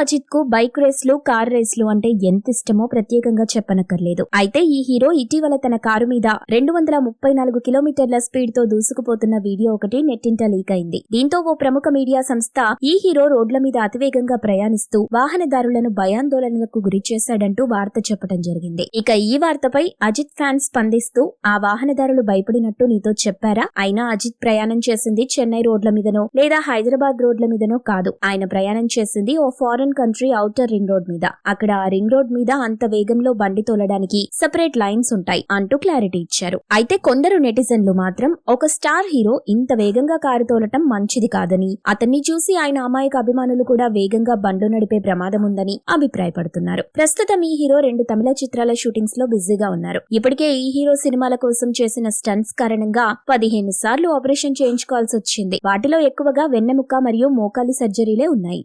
అజిత్కు bike రేస్లు car రేస్లు అంటే ఎంత ఇష్టమో ప్రత్యేకంగా చెప్పనక్కర్లేదు. అయితే ఈ హీరో ఇటీవల తన కారు మీద రెండు వందల ముప్పై నాలుగు కిలోమీటర్ల స్పీడ్తో దూసుకుపోతున్న వీడియో ఒకటి నెట్టింట లీక్ అయింది. దీంతో ఓ ప్రముఖ మీడియా సంస్థ ఈ హీరో రోడ్ల మీద అతివేగంగా ప్రయాణిస్తూ వాహనదారులను భయాందోళనలకు గురి చేశాడంటూ వార్త చెప్పడం జరిగింది. ఇక ఈ వార్తపై అజిత్ ఫ్యాన్స్ స్పందిస్తూ ఆ వాహనదారులు భయపడినట్టు నీతో చెప్పారా? అయినా అజిత్ ప్రయాణం చేసింది చెన్నై రోడ్ల మీదనో లేదా హైదరాబాద్ రోడ్ల మీదనో కాదు. ఆయన ప్రయాణం చేసింది ఓ foreign country outer ring road మీద. అక్కడ ఆ రింగ్ రోడ్ మీద అంత వేగంలో బండి తోలడానికి సెపరేట్ లైన్స్ ఉంటాయి అంటూ క్లారిటీ ఇచ్చారు. అయితే కొందరు నెటిజన్లు మాత్రం ఒక స్టార్ హీరో ఇంత వేగంగా కారు తోలటం మంచిది కాదని అతన్ని చూసి ఆయన అమాయక అభిమానులు కూడా వేగంగా బండ్లు నడిపే ప్రమాదం ఉందని అభిప్రాయపడుతున్నారు. ప్రస్తుతం ఈ హీరో రెండు తమిళ చిత్రాల షూటింగ్స్లో బిజీగా ఉన్నారు. ఇప్పటికే ఈ హీరో సినిమాల కోసం చేసిన స్టంట్స్ కారణంగా పదిహేను సార్లు ఆపరేషన్ చేయించుకోవాల్సి వచ్చింది. వాటిలో ఎక్కువగా వెన్నెముక్క మరియు మోకాలి సర్జరీలే ఉన్నాయి.